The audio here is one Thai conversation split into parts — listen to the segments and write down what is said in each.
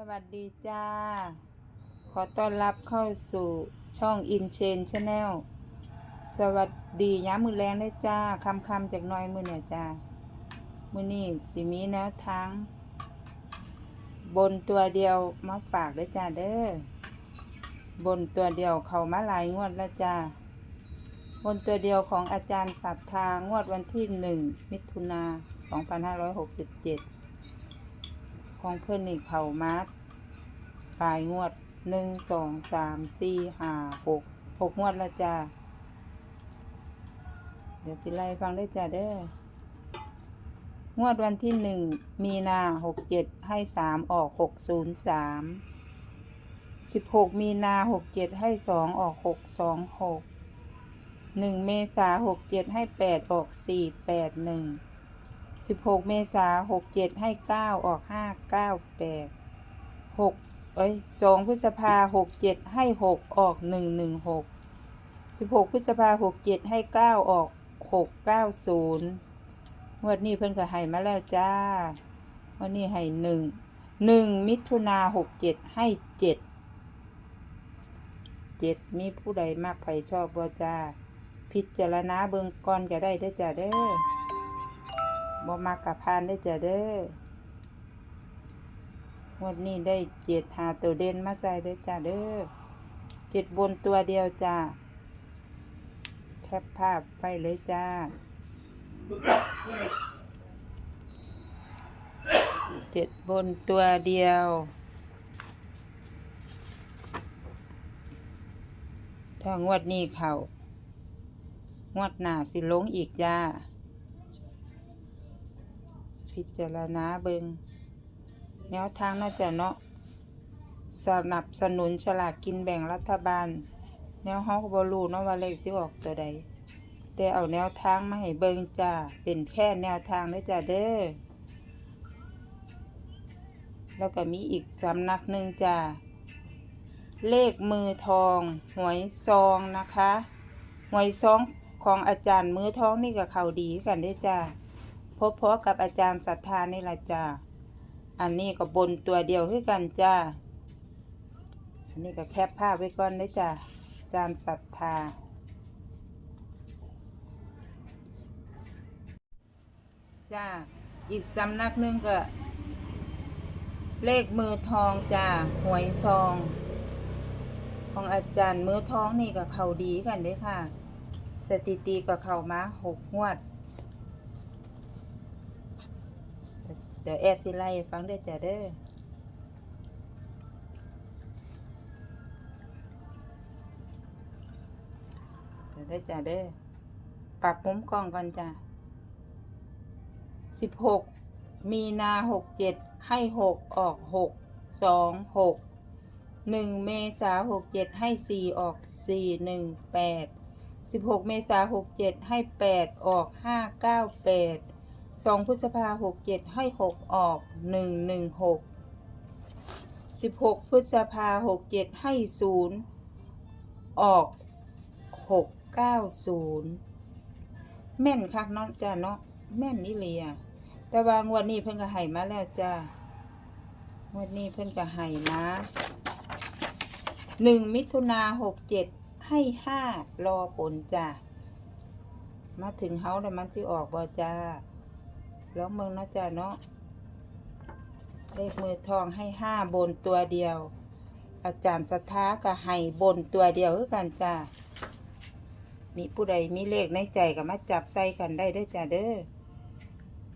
สวัสดีจ้า ขอต้อนรับเข้าสู่ช่องอินเชนชาแนลสวัสดีย้ำมือแรงเลยจ้าคำคำจากน้อยมือเนี่ยจ้ามือนี่สิมีแนวทางบนตัวเดียวมาฝากเลยจ้าเด้อบนตัวเดียวเขามาหลายงวดแล้วจ้าบนตัวเดียวของอาจารย์ศรัทธางวดวันที่หนึ่งมิถุนา2567 ของเพื่อนนี่เขามาหลายงวดหนึ่งสองสามสี่ห้าหกหกงวดล้วจ้าเดี๋ยวสิไล่ฟังได้จ้าเด้องวดวันที่หนึ่งมีนาหกเจ็ดให้สามออกหกศูนย์สามสิบหกมีนาหกเจ็ดให้สองออกหกสองหกหนึ่งเมษาหกเจ็ดให้แปดออกสี่แปดหนึ่ง สิบหกเมษาหกเจ็ดให้เก้าออกห้าเก้าแปดหกเอ้ยสองพฤษภาหกเจ็ดให้หกออกหนึ่งหนึ่งหกสิบหกพฤษภาหกเจ็ดให้เก้าออกหกเก้าศูนย์งวดนี้เพิ่นก็ให้มาแล้วจ้าวันนี้ให้หนึ่งหนึ่งมิถุนาหกเจ็ดให้เจ็ดเจ็ดมีผู้ใดมากใครชอบบ่จ้า พิจารณาเบิ่งก่อนก็ได้เด้อจ้าเด้อ บ่มากกับพานได้จ้ะเด้องวดนี้ได้เจ็ดหาตัวเด่นมาใส่เด้จ้ะเด้อเจ็ดบนตัวเดียวจ้าแคปภาพไปเลยจ้า เจ็ดบนตัวเดียว ถ้างวดนี้เขางวดหน้าสิลงอีกจ้า พิจารณาเบิงแนวทางน่าจะเนาะสนับสนุนฉลากกินแบ่งรัฐบาล แนวเฮาก็บ่รู้เนาะว่าเลขสิออกตัวใด แต่เอาแนวทางมาให้เบิงจ้าเป็นแค่แนวทางเด้อจ้าเด้อแล้วก็มีอีกสำนักหนึ่งจ้าเลขมือทอง หวยซองนะคะ หวยซองของอาจารย์มือทองนี่กับเขาดีกันได้จ้า พบพอกับอาจารย์ศรัทธานี่ละจ้าอันนี้ก็บนตัวเดียวคือกันจ้าอันนี้ก็แคปภาพไว้ก่อนได้จ้าอาจารย์ศรัทธา จ้า อีกสำนักหนึ่งก็ เลขมือทองจ้าหวยซอง ของอาจารย์มือทองนี่ก็เขาดีกันเด้ค่ะ สถิติก็เข้ามาหกงวด เดี๋ยวแอดสิไล่ฟังเด้อจ้ะเด้อเดี๋ยวได้อจ้ะเด้อปรับมุมกล้องก่อนจ้ะสิบหกมีนาหกเจ็ดให้หกออกหกสองหกหนึ่งเมษาหกเจ็ดให้สี่ออกสี่หนึ่งแปดสิบหกเมษาหกเจ็ดให้แปดออกห้าเก้าแปด สองพฤษภาหกเจ็ดให้หกออกหนึ่งหนึ่งหกสิบหกพฤษภาหกเจ็ดให้ศูนย์ออกหกเก้าศูนย์แม่นคักเนาะจ้าเนาะแม่นนี่เลยอะแต่ว่างวดนี้เพิ่นก็ให้มาแล้วจ้างวดนี้เพิ่นก็ให้มาหนึ่งมิถุนาหกเจ็ดให้ห้ารอผลจ้ามาถึงเฮาแล้วมันสิออกบ่จ้า ร้องเมืองนาะจ้าเนาะเลขมือทองให้ห้าบนตัวเดียว อาจารย์สถาก็ให้บนตัวเดียวคือกันจ้ามีผู้ใดมีเลขในใจก็มาจับใส่กันได้ด้อจ้าเด้อ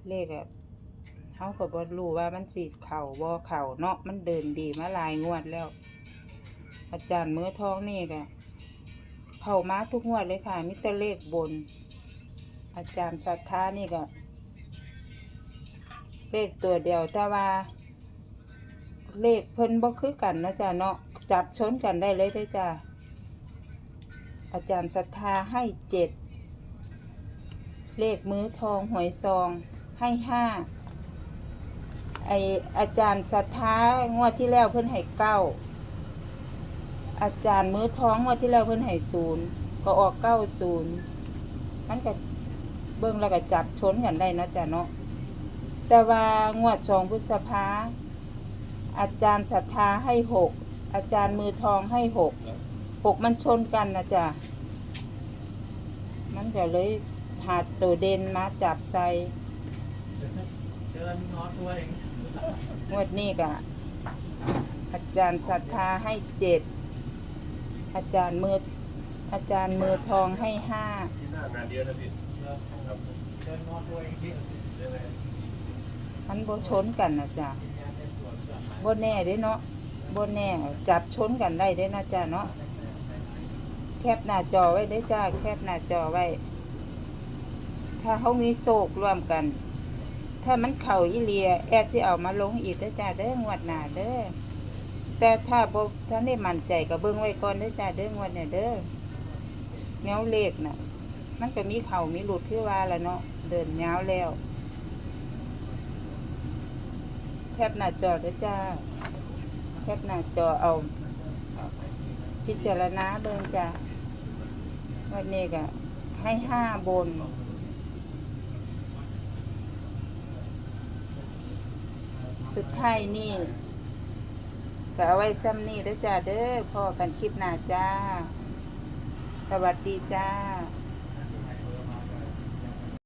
เลขอะเขาก็บ่รู้ว่ามันสิเข่าบ่เข่าเนาะมันเดินดีมาลายงวดแล้ว อาจารย์มือทองนี่ก็เข้ามาทุกงวดเลยค่ะมิตรเลขบน อาจารย์ศรัทธานี่ก็ เลขตัวเดียวแต่ว่า เลขเพิ่นบ่คือกันนะจ้ะเนาะจับชนกันได้เลยเด้จ้ะอาจารย์ศรัทธาให้เจ็ดเลขมือทองหวยซองให้ห้าไออาจารย์ศรัทธางวดที่แล้วเพิ่นให้เก้าอาจารย์มือทองงวดที่แล้วเพิ่นให้ศูนย์ก็ออกเก้าศูนย์มันก็เบิ่งแล้วก็จับชนกันได้เนาะจ้ะเนาะ แต่ว่างวดสองพฤษภาอาจารย์ศรัทธาให้หกอาจารย์มือทองให้หกหกมันชนกันนะจ๊ะมันก็เลยหาตัวเด่นมาจับใส่เชิญน้องตัวเองงวดนี้ก็อาจารย์ศรัทธาให้เจ็ดอาจารย์มืออาจารย์มือทองให้ห้าที่หน้างานเดียวนะพี่เชิญน้อตัวเองที่ มันโบชนกันนะจ๊ะโบแน่เด้เนาะโบแน่จับชนกันได้เด้นะจ๊ะเนาะแคปหน้าจอไว้ได้จ้า แคปหน้าจอไว้ ถ้าเขามีโศกร่วมกัน ถ้ามันเข่าอีเลีย แอดสิเอามาลงอีกเด้จ้าเด้องวดหน้าเด้อแต่ถ้าบ่ถ้าได้มั่นใจก็เบิ่งไว้ก่อนเด้จ้าเด้องวดเนี่ยเด้อเงาเลขน่ะ มันก็มีเข่ามีหลุดคือว่าละเนาะเดินยาวแล้ว แค ปหน้าจอด้อจ้า แคปหน้าจอเอา พิจารณาเบิ่งจ้าวันนี้ก็ให้ห้าบนสุดท้ายนี่ก็เอาไว้ซ้ำนี่เด้อจ้าเด้อพ่อกันคลิปหน้าจ้า สวัสดีจ้า